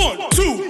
One, two,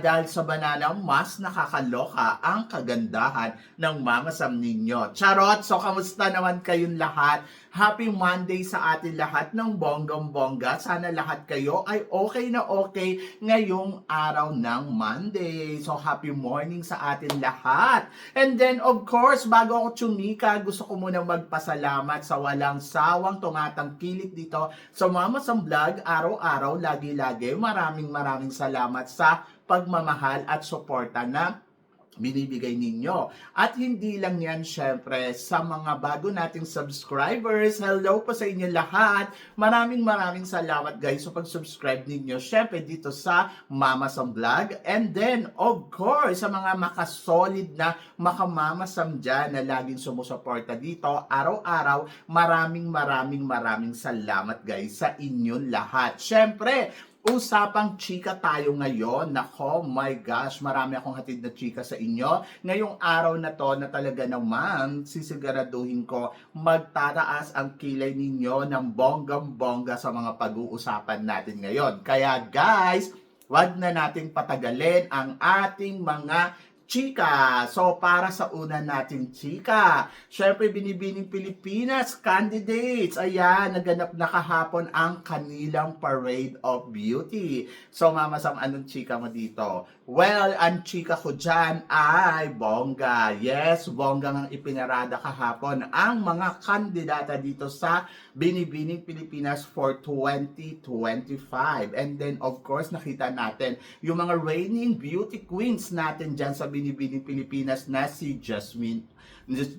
dahil sa banana mas nakakaloka ang kagandahan ng mamasam ninyo. Charot! So, kamusta naman kayong lahat? Happy Monday sa atin lahat ng bonggam-bongga. Sana lahat kayo ay okay na okay ngayong araw ng Monday. So, happy morning sa atin lahat. And then, of course, bago ako tsumika, gusto ko muna magpasalamat sa walang sawang tumatangkilik dito sa Mama Sam Vlog, araw-araw, lagi-lagi. Maraming maraming salamat sa pagmamahal at suporta na binibigay ninyo. At hindi lang yan, syempre, sa mga bago nating subscribers. Hello po sa inyo lahat. Maraming maraming salamat guys sa pag-subscribe ninyo. Syempre, dito sa Mama Sam Vlog. And then, of course, sa mga makasolid na makamamasam dyan na laging sumusuporta dito, araw-araw, maraming maraming maraming salamat guys sa inyong lahat. Syempre, Usapang chika tayo ngayon. Nako, my gosh, marami akong hatid na chika sa inyo. Ngayong araw na to na talaga naman, sisiguraduhin ko magtataas ang kilay ninyo ng bonggam-bongga sa mga pag-uusapan natin ngayon. Kaya guys, wag na nating patagalin ang ating mga chika. So, para sa una nating chika, syempre binibining Pilipinas, candidates. Ayan, naganap na kahapon ang kanilang Parade of Beauty. So, Mama Sam, anong chika mo dito? Well, ang chika ko dyan ay bongga. Yes, bongga ang ipinarada kahapon ang mga kandidata dito sa Binibining Pilipinas for 2025. And then, of course, nakita natin yung mga reigning beauty queens natin dyan sa Binibining Pilipinas na si Jasmine.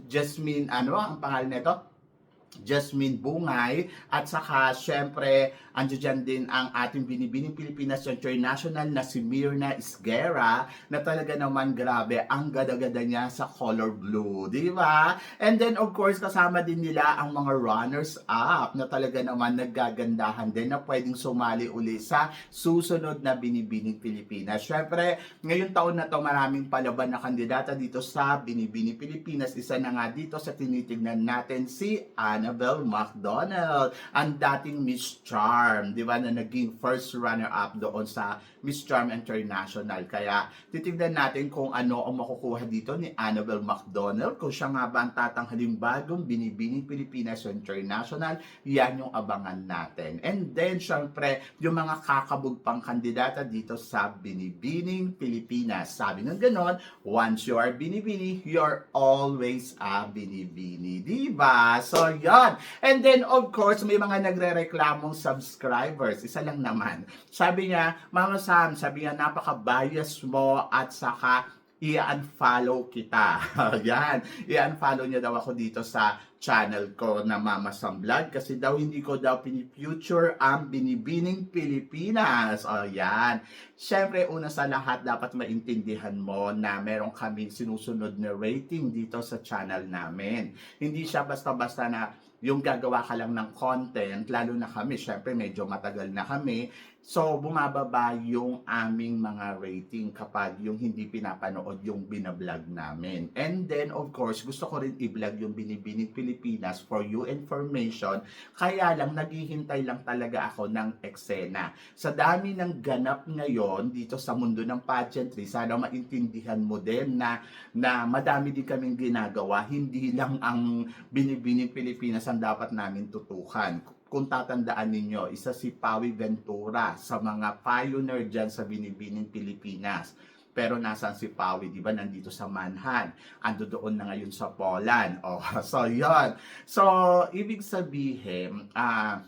Jasmine, ano ang pangalan nito? Jasmine Bungay at saka syempre andyan dyan din ang ating binibining Pilipinas International na si Mirna Isguera na talaga naman grabe ang gada-gada niya sa color blue, di ba? And then of course kasama din nila ang mga runners up na talaga naman naggagandahan din na pwedeng sumali uli sa susunod na binibining Pilipinas. Syempre, ngayong taon na to maraming palaban na kandidata dito sa binibining Pilipinas. Isa na nga dito sa tinitingnan natin si Annabelle McDonald, ang dating Miss Charm, di ba, na naging first runner-up doon sa Miss Charm International. Kaya titignan natin kung ano ang makukuha dito ni Annabelle McDonald, kung siya nga ba ang tatanghaling bagong binibining Pilipinas International, yan yung abangan natin. And then, syempre, yung mga kakabog pang kandidata dito sa Binibining Pilipinas. Sabi ng ganon, once you are binibini, you're always a binibini. Diba? So, yon. And then, of course, may mga nagre-reklamong subscribers. Isa lang naman. Sabi niya, Mama Sam, sabi niya, napaka-bias mo at saka i-unfollow kita. Yan. I-unfollow niya daw ako dito sa channel ko na Mama Sam Vlog kasi daw hindi ko daw pinifuture ang binibining Pilipinas. O. Siyempre, una sa lahat, dapat maintindihan mo na meron kaming sinusunod na rating dito sa channel namin. Hindi siya basta-basta na yung gagawa ka lang ng content, lalo na kami, syempre medyo matagal na kami, so bumababa yung aming mga rating kapag yung hindi pinapanood yung binablog namin. And then, of course, gusto ko rin i-vlog yung Binibining Pilipinas for you information, kaya lang naghihintay lang talaga ako ng eksena. Sa dami ng ganap ngayon dito sa mundo ng pageantry, sana maintindihan mo din na, na madami din kaming ginagawa, hindi lang ang Binibining Pilipinas ang dapat namin tutukan. Kung tatandaan ninyo, isa si Pawi Ventura sa mga pioneer dyan sa Binibining Pilipinas. Pero nasaan si Pawi, di ba? Nandito sa Manhan. Ando doon na ngayon sa Poland. Oh, so, yon So, ibig sabihin, ah,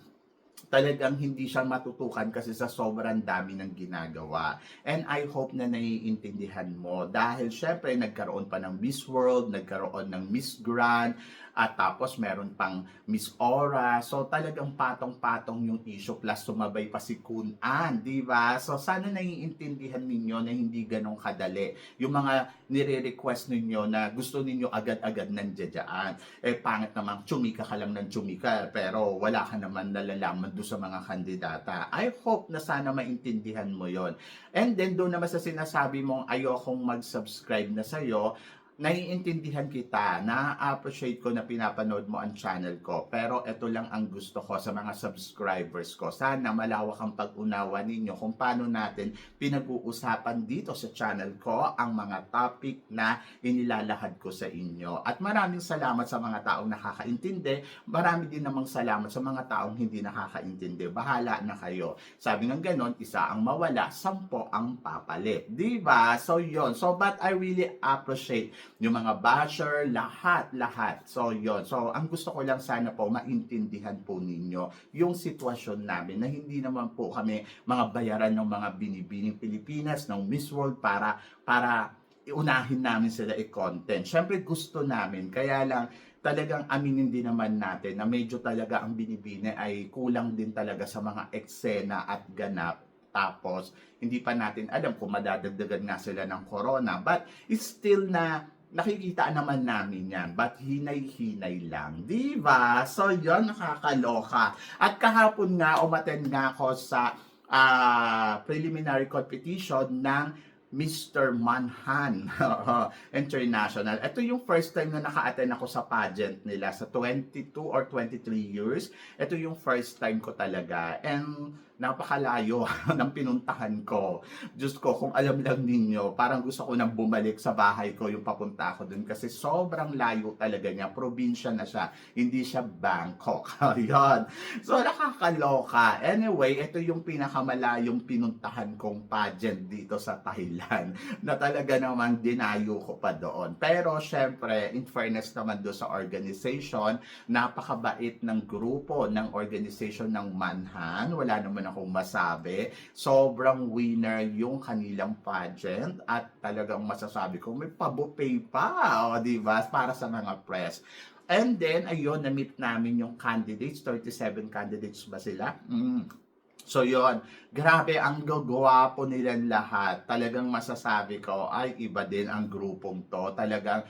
talagang hindi siya matutukan kasi sa sobrang dami ng ginagawa. And I hope na naiintindihan mo dahil syempre nagkaroon pa ng Miss World, nagkaroon ng Miss Grand, at tapos meron pang Miss Aura. So talagang patong-patong yung issue plus sumabay pa si Kun An, di ba? So sana naiintindihan ninyo na hindi ganong kadali. Yung mga nire-request ninyo na gusto ninyo agad-agad nandiyan. Eh pangit naman, tsumika ka lang ng tsumika pero wala ka naman nalalaman doon sa mga kandidata. I hope na sana maintindihan mo yon. And then doon naman sa sinasabi mong ayokong mag-subscribe na sa'yo, naiintindihan kita, na-appreciate ko na pinapanood mo ang channel ko. Pero ito lang ang gusto ko sa mga subscribers ko. Sana malawak ang pag-unawa ninyo kung paano natin pinag-uusapan dito sa channel ko ang mga topic na inilalahad ko sa inyo. At maraming salamat sa mga taong nakakaintindi. Marami din namang salamat sa mga taong hindi nakakaintindi. Bahala na kayo. Sabi ng ganon, isa ang mawala, sampo ang papalit. Diba? So yon So but I really appreciate yung mga basher, lahat-lahat. So, yon So, ang gusto ko lang sana po, maintindihan po ninyo yung sitwasyon namin na hindi naman po kami mga bayaran ng mga binibining Pilipinas, ng Miss World para, para iunahin namin sila i-content. Siyempre, gusto namin. Kaya lang, talagang aminin din naman natin na medyo talaga ang binibini ay kulang din talaga sa mga eksena at ganap tapos, hindi pa natin alam kung madadagdagan nga sila ng corona. But, it's still na nakikita naman namin yan. But, hinay-hinay lang. Di ba? So, yon nakakaloka. At kahapon nga, umaten nga ako sa ah, preliminary competition ng Mr. Manhan International. Ito yung first time na naka-attend ako sa pageant nila sa 22 or 23 years. Ito yung first time ko talaga. And napakalayo ng pinuntahan ko. Diyos ko, kung alam lang ninyo, parang gusto ko nang bumalik sa bahay ko yung papunta ko dun kasi sobrang layo talaga niya. Probinsya na siya. Hindi siya Bangkok. Ayun. So, nakakaloka. Anyway, ito yung pinakamalayong pinuntahan kong pageant dito sa Thailand na talaga namang dinayo ko pa doon. Pero, syempre, in fairness naman doon sa organization, napakabait ng grupo ng organization ng Manhan. Wala naman akong masabi. Sobrang winner yung kanilang pageant at talagang masasabi ko may pabupay pa, o di ba? Para sa mga press. And then, ayun, na-meet namin yung candidates, 37 candidates ba sila? Mm. So yon, grabe ang gagwapo nilang lahat. Talagang masasabi ko, ay iba din ang grupong to. Talagang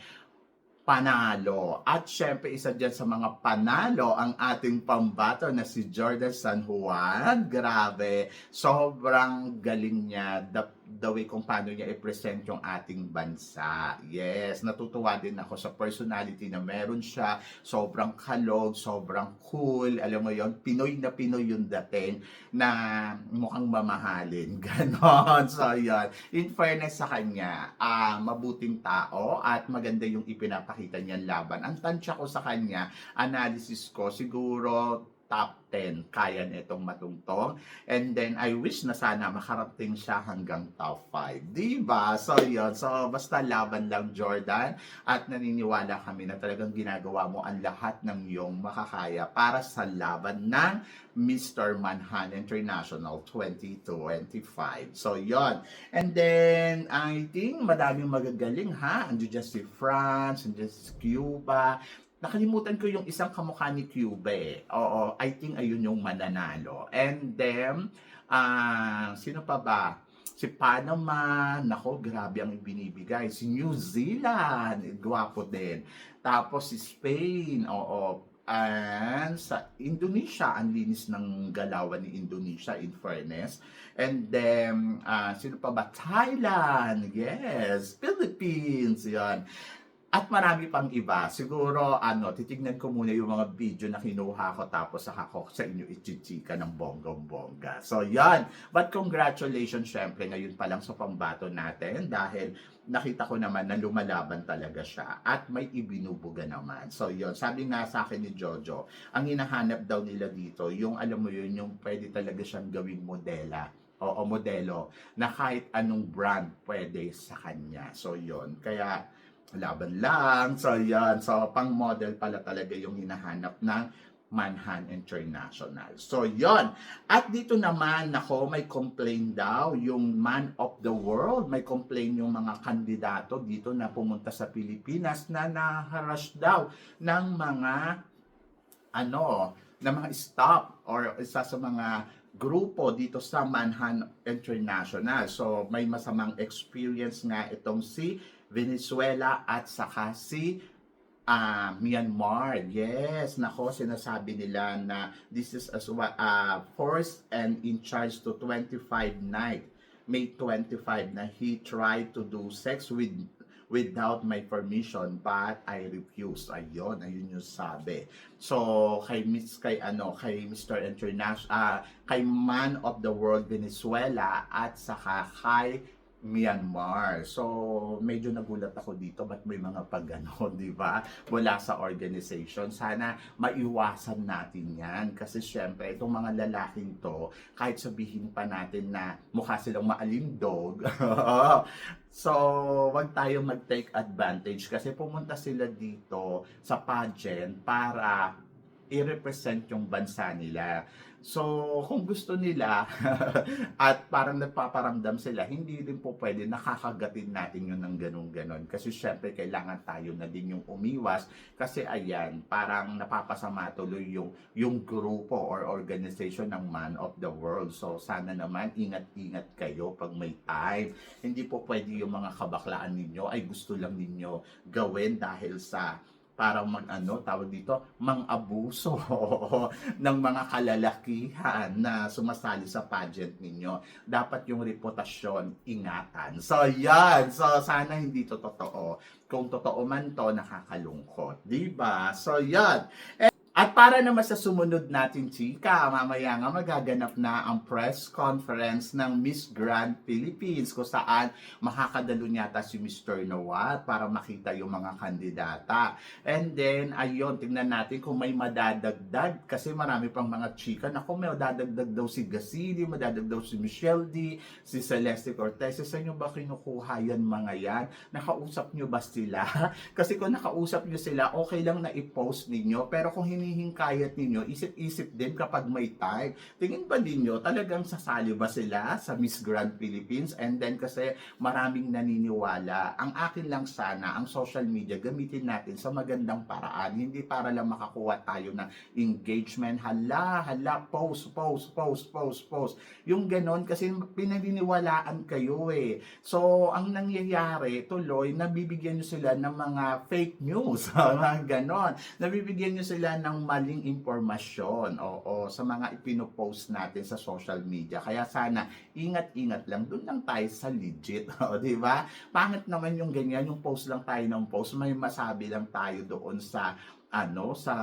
panalo. At syempre, isa dyan sa mga panalo ang ating pambato na si Jordan San Juan. Grabe, sobrang galing niya. The, the way kung paano niya i-present yung ating bansa. Yes, natutuwa din ako sa personality na meron siya. Sobrang kalog, sobrang cool. Alam mo yon Pinoy na Pinoy yung dating na mukhang mamahalin. Ganon. So, yun. In fairness sa kanya, ah mabuting tao at maganda yung ipinapakita niyang laban. Ang tansya ko sa kanya, analysis ko, siguro top 10 kaya nitong matungtong. And then, I wish na sana makarating siya hanggang top 5. Diba? So, yun. So, basta laban lang, Jordan. At naniniwala kami na talagang ginagawa mo ang lahat ng iyong makakaya para sa laban ng Mr. Manhan International 2025. So, yon. And then, I think madaming magagaling ha. Andiyo dyan si France, andiyo si Cuba, nakalimutan ko yung isang kamukha ni Cuba eh. Oo, I think ayun yung mananalo. And then, ah sino pa ba? Si Panama, nako, grabe ang binibigay. Si New Zealand, gwapo din. Tapos si Spain, oo. And sa Indonesia, ang linis ng galawan ni Indonesia in fairness. And then, ah sino pa ba? Thailand, yes. Philippines, yan. At marami pang iba. Siguro, ano, titignan ko muna yung mga video na kinuha ko tapos saka ko sa inyo ichichika ng bonggong-bongga. So, yan. But congratulations, syempre, ngayon pa lang sa pambato natin dahil nakita ko naman na lumalaban talaga siya at may ibinubuga naman. So, yon Sabi nga sa akin ni Jojo, ang hinahanap daw nila dito, yung alam mo yun, yung pwede talaga siyang gawing modela o, o modelo na kahit anong brand pwede sa kanya. So, yon Kaya, laban lang. So, yan. So, pang model pala talaga yung hinahanap ng Manhan International. So, yon. At dito naman, nako, may complain daw yung man of the world. May complain yung mga kandidato dito na pumunta sa Pilipinas na naharas daw ng mga ano, na mga stop or isa sa mga grupo dito sa Manhan International. So, may masamang experience nga itong si Venezuela at saka si ah, Myanmar. Yes, nako, sinasabi nila na this is as wa- ah, forced and in charge to 25 night. May 25 na he tried to do sex with without my permission but I refused. Ayun, ayun yung sabi. So, kay Miss kay ano, kay Mr. International ah, kay Man of the World Venezuela at saka kay Myanmar. So, medyo nagulat ako dito ba't may mga pagano, di ba? Wala sa organization. Sana maiwasan natin yan. Kasi syempre, itong mga lalaking to, kahit sabihin pa natin na mukha silang maalindog, so, wag tayong mag-take advantage kasi pumunta sila dito sa pageant para i-represent yung bansa nila. So, kung gusto nila at parang nagpaparamdam sila, hindi din po pwede nakakagatin natin yun ng ganun-ganon. Kasi syempre, kailangan tayo na din yung umiwas. Kasi ayan, parang napapasama tuloy yung, yung grupo or organization ng Man of the World. So, sana naman, ingat-ingat kayo pag may time. Hindi po pwede yung mga kabaklaan ninyo ay gusto lang ninyo gawin dahil sa para mag ano tawag dito mang-abuso ng mga kalalakihan na sumasali sa pageant ninyo. Dapat yung reputasyon ingatan. So yan. So sana hindi to totoo. Kung totoo man to nakakalungkot. Di ba? So yan at para naman sa sumunod natin, chika, mamaya nga magaganap na ang press conference ng Miss Grand Philippines kung saan makakadalo yata si Mr. Nawat para makita yung mga kandidata. And then, ayun, tingnan natin kung may madadagdag kasi marami pang mga chika. Naku, may madadagdag daw si Gasili, madadagdag daw si Michelle D, si Celeste Cortez. Sa inyo ba kinukuha yan mga yan? Nakausap nyo ba sila? kasi kung nakausap nyo sila, okay lang na i-post ninyo. Pero kung hinihingkayat ninyo, isip-isip din kapag may time. Tingin ba ninyo, talagang sasali ba sila sa Miss Grand Philippines? And then kasi maraming naniniwala. Ang akin lang sana, ang social media, gamitin natin sa magandang paraan. Hindi para lang makakuha tayo ng engagement. Hala, hala, post, post, post, post, post. Yung ganon, kasi pinaniniwalaan kayo eh. So, ang nangyayari, tuloy, nabibigyan nyo sila ng mga fake news. mga ganon. Nabibigyan nyo sila ng maling impormasyon. Oo, sa mga ipinopost natin sa social media. Kaya sana, ingat-ingat lang. Doon lang tayo sa legit. O, di ba? Pangit naman yung ganyan, yung post lang tayo ng post. May masabi lang tayo doon sa ano sa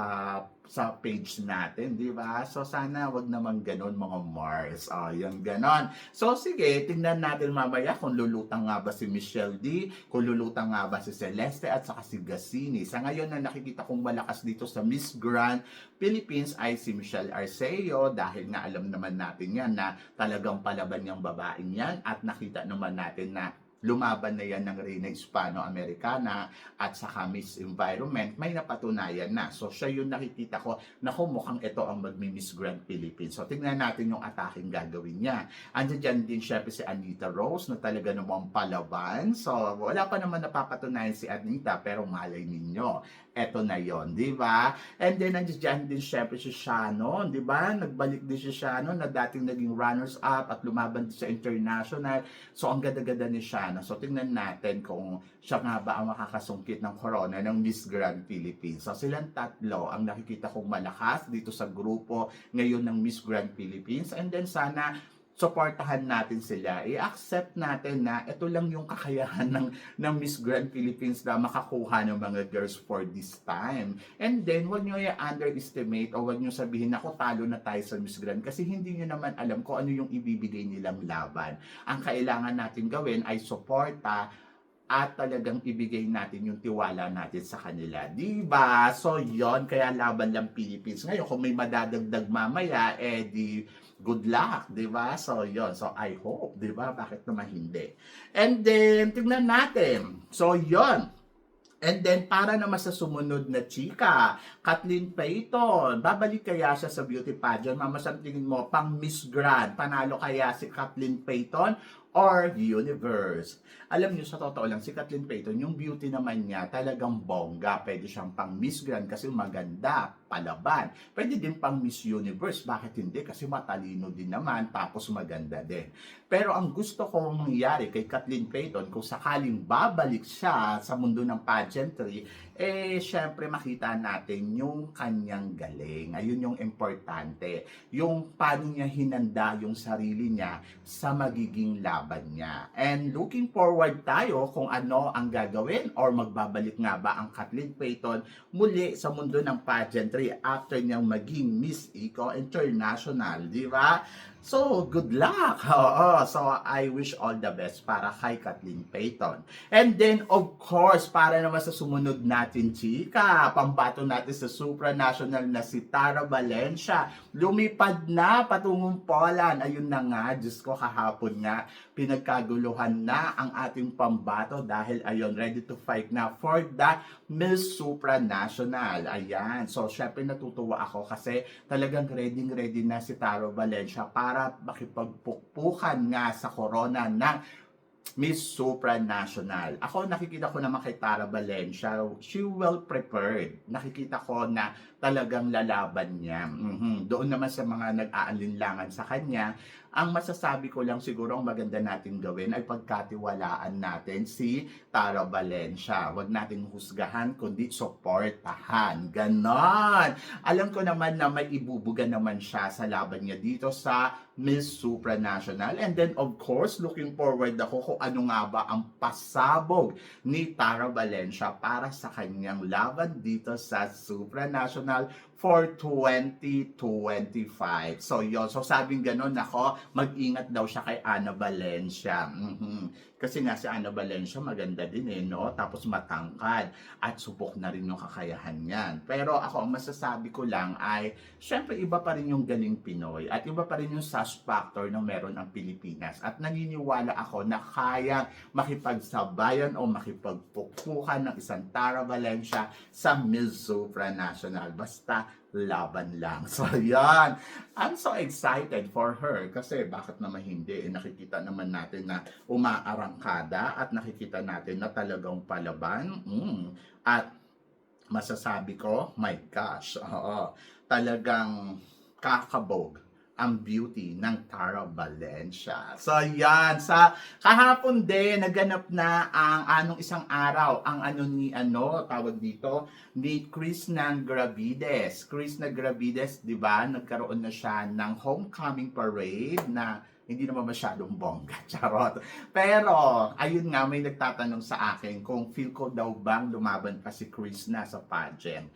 sa page natin, di ba? So sana wag naman ganon mga Mars. Oh, yung ganon. So sige, tingnan natin mamaya kung lulutang nga ba si Michelle D, kung lulutang nga ba si Celeste at saka si Gassini. Sa ngayon na nakikita kong malakas dito sa Miss Grand Philippines ay si Michelle Arceo dahil nga alam naman natin yan na talagang palaban yung babaeng yan at nakita naman natin na lumaban na yan ng Reyna Hispano-Americana at saka Miss Environment, may napatunayan na. So, siya yung nakikita ko, naku, mukhang ito ang magmi-Miss Grand Philippines. So, tingnan natin yung ataking gagawin niya. Andiyan dyan din syempre si Anita Rose na talaga namang palaban. So, wala pa naman napapatunayan si Anita, pero malay ninyo, eto na yon di ba? And then, nandiyan din syempre si Shannon, di ba? Nagbalik din si Shannon na dating naging runners-up at lumaban din sa international. So, ang ganda-ganda ni Shannon. So, tingnan natin kung siya nga ba ang makakasungkit ng corona ng Miss Grand Philippines. So, silang tatlo ang nakikita kong malakas dito sa grupo ngayon ng Miss Grand Philippines. And then, sana supportahan natin sila. I-accept natin na ito lang yung kakayahan ng, ng Miss Grand Philippines na makakuha ng mga girls for this time. And then, huwag nyo i-underestimate o huwag nyo sabihin, ako talo na tayo sa Miss Grand kasi hindi nyo naman alam kung ano yung ibibigay nilang laban. Ang kailangan natin gawin ay suporta at talagang ibigay natin yung tiwala natin sa kanila. Di ba? So, yon Kaya laban lang Philippines. Ngayon, kung may madadagdag mamaya, eh di good luck, di ba? So, yon So, I hope, di ba? Bakit naman hindi? And then, tignan natin. So, yon And then, para naman sa sumunod na chika, Kathleen Payton, babalik kaya siya sa beauty pageant? Mama, sa tingin mo, pang Miss Grand, panalo kaya si Kathleen Payton or Universe? Alam niyo, sa totoo lang, si Kathleen Payton, yung beauty naman niya, talagang bongga. Pwede siyang pang Miss Grand kasi maganda, palaban. Pwede din pang Miss Universe. Bakit hindi? Kasi matalino din naman, tapos maganda din. Pero ang gusto kong mangyari kay Kathleen Payton, kung sakaling babalik siya sa mundo ng pageantry, eh, syempre makita natin yung kanyang galing. Ayun yung importante. Yung paano niya hinanda yung sarili niya sa magiging laban niya. And looking forward tayo kung ano ang gagawin or magbabalik nga ba ang Kathleen Payton muli sa mundo ng pageantry after niyang maging Miss Eco International, di ba? So, good luck! Oo, so I wish all the best para kay Kathleen Payton. And then, of course, para naman sa sumunod natin, chika, pambato natin sa supranational na si Tara Valencia. Lumipad na patungong Poland. Ayun na nga, Diyos ko, kahapon nga, pinagkaguluhan na ang ating pambato dahil ayun, ready to fight na for the Miss Supranational. Ayan. So, syempre natutuwa ako kasi talagang ready ready na si Taro Valencia para makipagpukpukan nga sa corona ng Miss Supranational. Ako nakikita ko naman kay Tara Valencia, she well prepared. Nakikita ko na talagang lalaban niya. Mhm. Doon naman sa mga nag-aalinlangan sa kanya, ang masasabi ko lang siguro ang maganda natin gawin ay pagkatiwalaan natin si Tara Valencia. Huwag natin husgahan, kundi supportahan. Ganon. Alam ko naman na may ibubuga naman siya sa laban niya dito sa Miss Supranational. And then, of course, looking forward ako kung ano nga ba ang pasabog ni Tara Valencia para sa kanyang laban dito sa Supranational for 2025. So, yun. So, sabing ganun ako, mag-ingat daw siya kay Ana Valencia. Mhm. Kasi nga si Ana Valencia maganda din eh, no? Tapos matangkad at subok na rin yung kakayahan niyan. Pero ako, ang masasabi ko lang ay, syempre iba pa rin yung galing Pinoy at iba pa rin yung sus factor na meron ang Pilipinas. At naniniwala ako na kaya makipagsabayan o makipagpukpukan ng isang Tara Valencia sa Miss Supranational. Basta laban lang. So, yan. I'm so excited for her kasi bakit naman hindi? Eh, nakikita naman natin na umaarangkada at nakikita natin na talagang palaban. Mm. At masasabi ko, my gosh, oo, talagang kakabog ang beauty ng Tara Valencia. So yan, sa kahapon din naganap na ang anong isang araw ang ano ni ano tawag dito ni Chris ng Gravides. Chris na Gravides, 'di ba? Nagkaroon na siya ng homecoming parade na hindi naman masyadong bongga, charot. Pero, ayun nga, may nagtatanong sa akin kung feel ko daw bang lumaban pa si Chris na sa pageant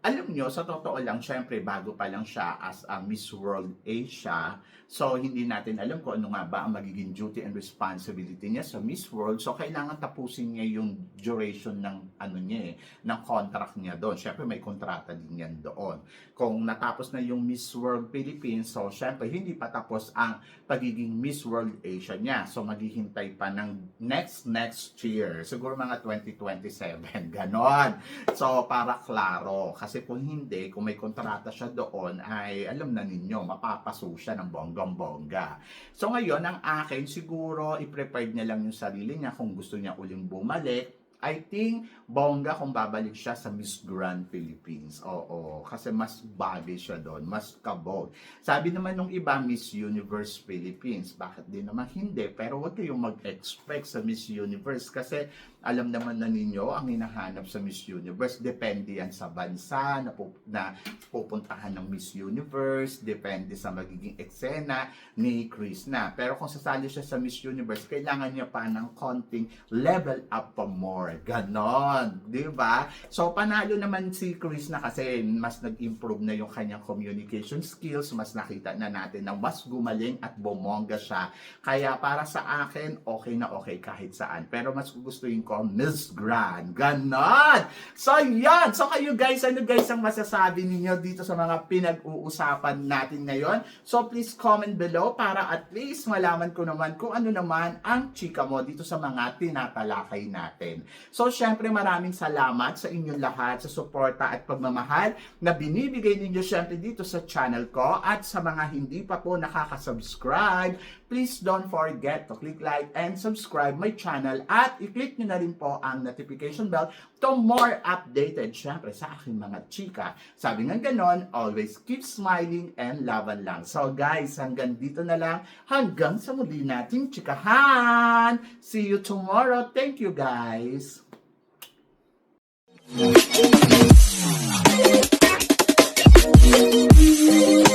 alam nyo, sa totoo lang, syempre, bago pa lang siya as a Miss World Asia, so hindi natin alam kung ano nga ba ang magiging duty and responsibility niya sa Miss World. So, kailangan tapusin niya yung duration ng, ano niya eh, ng contract niya doon. Syempre, may kontrata din yan doon. Kung natapos na yung Miss World Philippines, so syempre, hindi pa tapos ang pagiging Miss World Asia niya. So, maghihintay pa ng next, next year. Siguro mga 2027. Ganon. So, para klaro. Kasi kung hindi, kung may kontrata siya doon, ay alam na ninyo, mapapaso siya ng bonggang-bongga. So ngayon, ang akin, siguro, i-prepared niya lang yung sarili niya kung gusto niya uling bumalik. I think, bongga kung babalik siya sa Miss Grand Philippines. Oo, kasi mas bagay siya doon, mas kabog. Sabi naman nung iba, Miss Universe Philippines. Bakit din naman hindi? Pero huwag kayong mag-expect sa Miss Universe kasi alam naman na ninyo ang hinahanap sa Miss Universe. Depende yan sa bansa na, pup- na pupuntahan ng Miss Universe. Depende sa magiging eksena ni Chris na. Pero kung sasali siya sa Miss Universe, kailangan niya pa ng konting level up pa more. Ganon. Di ba? So, panalo naman si Chris na kasi mas nag-improve na yung kanyang communication skills. Mas nakita na natin na mas gumaling at bumongga siya. Kaya para sa akin, okay na okay kahit saan. Pero mas gugustuhin ko ko, Miss Grand. Ganon! So, yan! So, kayo guys, ano guys ang masasabi ninyo dito sa mga pinag-uusapan natin ngayon? So, please comment below para at least malaman ko naman kung ano naman ang chika mo dito sa mga tinatalakay natin. So, syempre maraming salamat sa inyong lahat sa suporta at pagmamahal na binibigay ninyo syempre dito sa channel ko at sa mga hindi pa po nakaka-subscribe, please don't forget to click like and subscribe my channel at i-click nyo na rin po ang notification bell to more updated, syempre, sa aking mga chika. Sabi nga ganon, always keep smiling and laban lang. So guys, hanggang dito na lang. Hanggang sa muli nating chikahan. See you tomorrow. Thank you guys. Thank you.